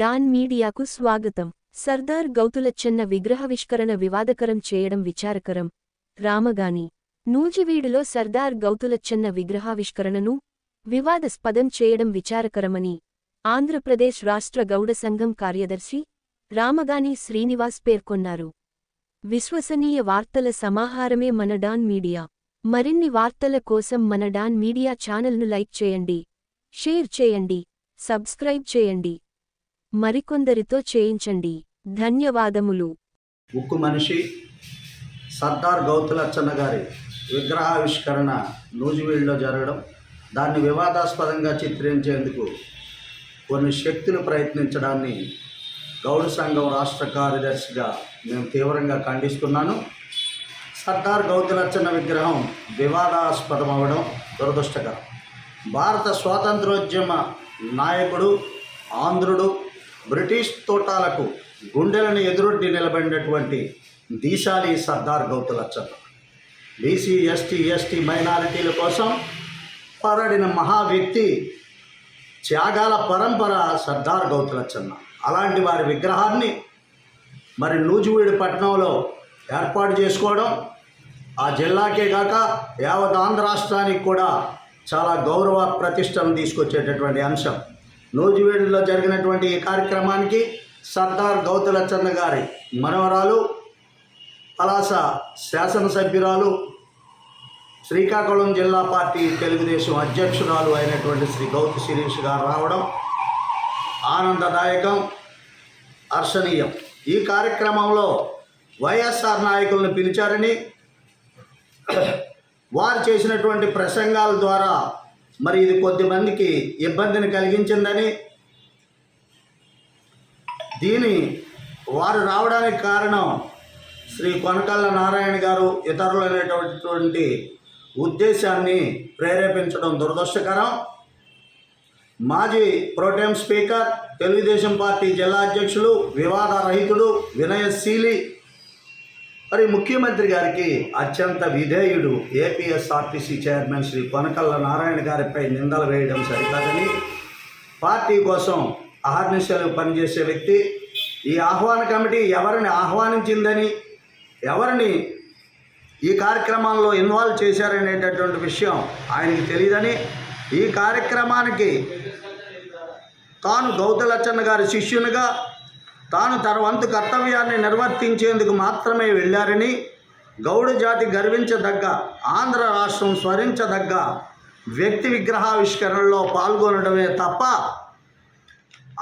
Don మీడియాకు స్వాగతం. సర్దార్ గౌతులచ్చన్న విగ్రహవిష్కరణ వివాదకరం చేయడం విచారకరం. రామగాని నూజివీడులో సర్దార్ గౌతులచ్చన్న విగ్రహావిష్కరణను వివాదాస్పదం చేయడం విచారకరమని ఆంధ్రప్రదేశ్ రాష్ట్ర గౌడ సంఘం కార్యదర్శి రామగాని శ్రీనివాస్ పేర్కొన్నారు. విశ్వసనీయ వార్తల సమాహారమే మన డాన్ మీడియా. మరిన్ని వార్తల కోసం మన డాన్ మీడియా ఛానల్ను లైక్ చేయండి షేర్ చేయండి సబ్స్క్రైబ్ చేయండి. మరికొందరితో చేయించండి. ధన్యవాదములు. ఉక్కు మనిషి సర్దార్ గౌతులచ్చన్న గారి విగ్రహావిష్కరణ నూజివీడులో జరగడం దాన్ని వివాదాస్పదంగా చిత్రించేందుకు కొన్ని శక్తులు ప్రయత్నించడాన్ని గౌడ సంఘం రాష్ట్ర కార్యదర్శిగా నేను తీవ్రంగా ఖండిస్తున్నాను. సర్దార్ గౌతులచ్చన్న విగ్రహం వివాదాస్పదం అవ్వడం దురదృష్టకరం. భారత స్వాతంత్రోద్యమ నాయకుడు ఆంధ్రుడు బ్రిటిష్ తోటాలకు గుండెలను ఎదురొడ్డి నిలబడినటువంటి దీశాలి Sardar Gouthu Latchanna BC ST ST మైనారిటీల కోసం పోరాడిన మహా వ్యక్తి త్యాగాల పరంపర సర్దార్ గౌతులచ్చన్న అలాంటి వారి విగ్రహాన్ని మరి నూజివీడు పట్టణంలో ఏర్పాటు చేసుకోవడం ఆ జిల్లాకే కాక యావత్ ఆంధ్ర రాష్ట్రానికి కూడా చాలా గౌరవ ప్రతిష్టను తీసుకొచ్చేటటువంటి అంశం. నూజివీడులో జరిగినటువంటి ఈ కార్యక్రమానికి సర్దార్ గౌతులచ్చన్న గారి మనవరాలు పలాస శాసనసభ్యురాలు శ్రీకాకుళం జిల్లా పార్టీ తెలుగుదేశం అధ్యక్షురాలు అయినటువంటి శ్రీ గౌత శిరీష్ గారు రావడం ఆనందదాయకం హర్షణీయం. ఈ కార్యక్రమంలో వైఎస్ఆర్ నాయకులను పిలిచారని వారు చేసినటువంటి ప్రసంగాల ద్వారా మరి ఇది కొద్దిమందికి ఇబ్బందిని కలిగించిందని దీని వారు రావడానికి కారణం శ్రీ కొనకళ్ళ నారాయణ గారు ఇతరులైనటువంటి ఉద్దేశాన్ని ప్రేరేపించడం దురదృష్టకరం. మాజీ ప్రోటెం స్పీకర్ తెలుగుదేశం పార్టీ జిల్లా అధ్యక్షులు వివాద రహితుడు వినయశీలి మరి ముఖ్యమంత్రి గారికి అత్యంత విధేయుడు ఏపీఎస్ఆర్టీసీ చైర్మన్ శ్రీ కొనకల్ల నారాయణ గారిపై నిందలు వేయడం సరికాదని పార్టీ కోసం అహర్నిశలు పనిచేసే వ్యక్తి ఈ ఆహ్వాన కమిటీ ఎవరిని ఆహ్వానించిందని ఎవరిని ఈ కార్యక్రమాల్లో ఇన్వాల్వ్ చేశారనేటటువంటి విషయం ఆయనకి తెలియదని ఈ కార్యక్రమానికి తాను గౌతలచ్చన్న గారి శిష్యునిగా తాను తన వంతు కర్తవ్యాన్ని నిర్వర్తించేందుకు మాత్రమే వెళ్ళారని గౌడ జాతి గర్వించదగ్గ ఆంధ్ర రాష్ట్రం స్మరించదగ్గ వ్యక్తి విగ్రహావిష్కరణలో పాల్గొనడమే తప్ప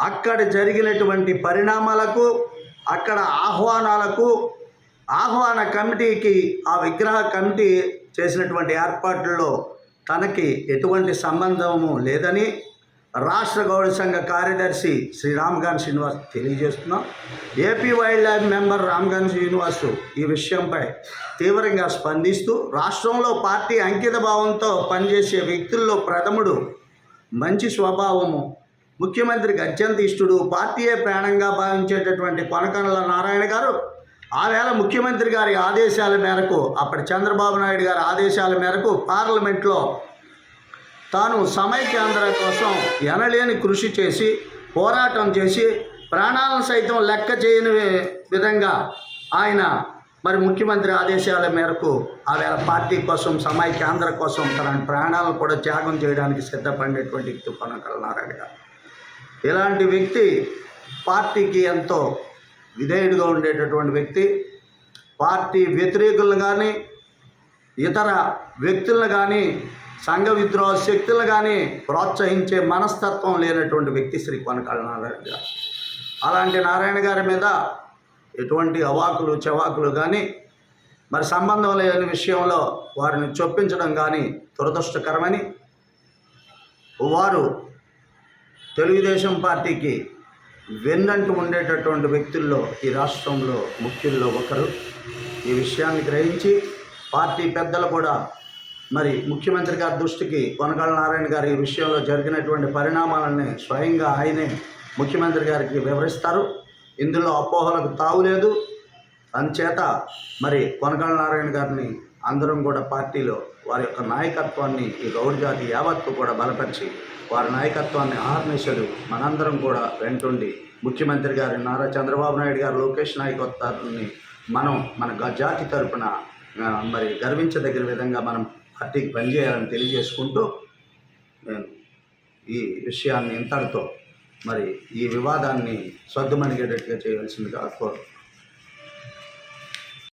అక్కడ జరిగినటువంటి పరిణామాలకు అక్కడ ఆహ్వానాలకు ఆహ్వాన కమిటీకి ఆ విగ్రహ కమిటీ చేసినటువంటి ఏర్పాట్లలో తనకి ఎటువంటి సంబంధము లేదని రాష్ట్ర గౌడ సంఘ కార్యదర్శి శ్రీ రామ్గాన్ శ్రీనివాస్ తెలియజేస్తున్నాం. AP wildlife member Ramgan Srinivas ఈ విషయంపై తీవ్రంగా స్పందిస్తూ రాష్ట్రంలో పార్టీ అంకిత భావంతో పనిచేసే వ్యక్తుల్లో ప్రథముడు మంచి స్వభావము ముఖ్యమంత్రికి అత్యంత ఇష్టడు పార్టీయే ప్రాణంగా భావించేటటువంటి కొనకనల నారాయణ గారు ఆవేళ ముఖ్యమంత్రి గారి ఆదేశాల మేరకు అప్పటి చంద్రబాబు నాయుడు గారి ఆదేశాల మేరకు పార్లమెంట్లో తాను సమైక్యాంధ్ర కోసం ఎనలేని కృషి చేసి పోరాటం చేసి ప్రాణాలను సైతం లెక్క చేయని విధంగా ఆయన మరి ముఖ్యమంత్రి ఆదేశాల మేరకు ఆ పార్టీ కోసం సమైక్యాంధ్ర కోసం తన ప్రాణాలను కూడా త్యాగం చేయడానికి సిద్ధపడినటువంటి వ్యక్తి కొనకల గారు. ఇలాంటి వ్యక్తి పార్టీకి ఎంతో విధేయుడిగా ఉండేటటువంటి వ్యక్తి పార్టీ వ్యతిరేకులను కానీ ఇతర వ్యక్తులను కానీ సంఘ విద్రోహ శక్తులు కానీ ప్రోత్సహించే మనస్తత్వం లేనటువంటి వ్యక్తి శ్రీ కొనకాళ్ళ నారాయణ గారు. అలాంటి నారాయణ గారి మీద ఎటువంటి అవాకులు చెవాకులు కానీ మరి సంబంధం లేని విషయంలో వారిని చొప్పించడం కానీ దురదృష్టకరమని వారు తెలుగుదేశం పార్టీకి వెన్నంటూ ఉండేటటువంటి వ్యక్తుల్లో ఈ రాష్ట్రంలో ముఖ్యుల్లో ఒకరు. ఈ విషయాన్ని గ్రహించి పార్టీ పెద్దలు కూడా మరి ముఖ్యమంత్రి గారి దృష్టికి కొనగాళ్ళ నారాయణ గారి ఈ విషయంలో జరిగినటువంటి పరిణామాలని స్వయంగా ఆయనే ముఖ్యమంత్రి గారికి వివరిస్తారు. ఇందులో అపోహలకు తావులేదు అందుచేత మరి కొనగాళ్ళ నారాయణ గారిని అందరం కూడా పార్టీలో వారి యొక్క నాయకత్వాన్ని ఈ గౌడ్ జాతి యావత్తు కూడా బలపరిచి వారి నాయకత్వాన్ని ఆహర్నిశలు మనందరం కూడా వెంటుండి ముఖ్యమంత్రి గారి నారా చంద్రబాబు నాయుడు గారు లోకేష్ నాయకత్వాన్ని మనం మన జాతి తరపున మరి గర్వించదగిన విధంగా మనం పార్టీకి పనిచేయాలని తెలియజేసుకుంటూ నేను ఈ విషయాన్ని ఇంతటితో మరి ఈ వివాదాన్ని సర్దుమణిగేటట్టుగా చేయవలసిందిగా కోరు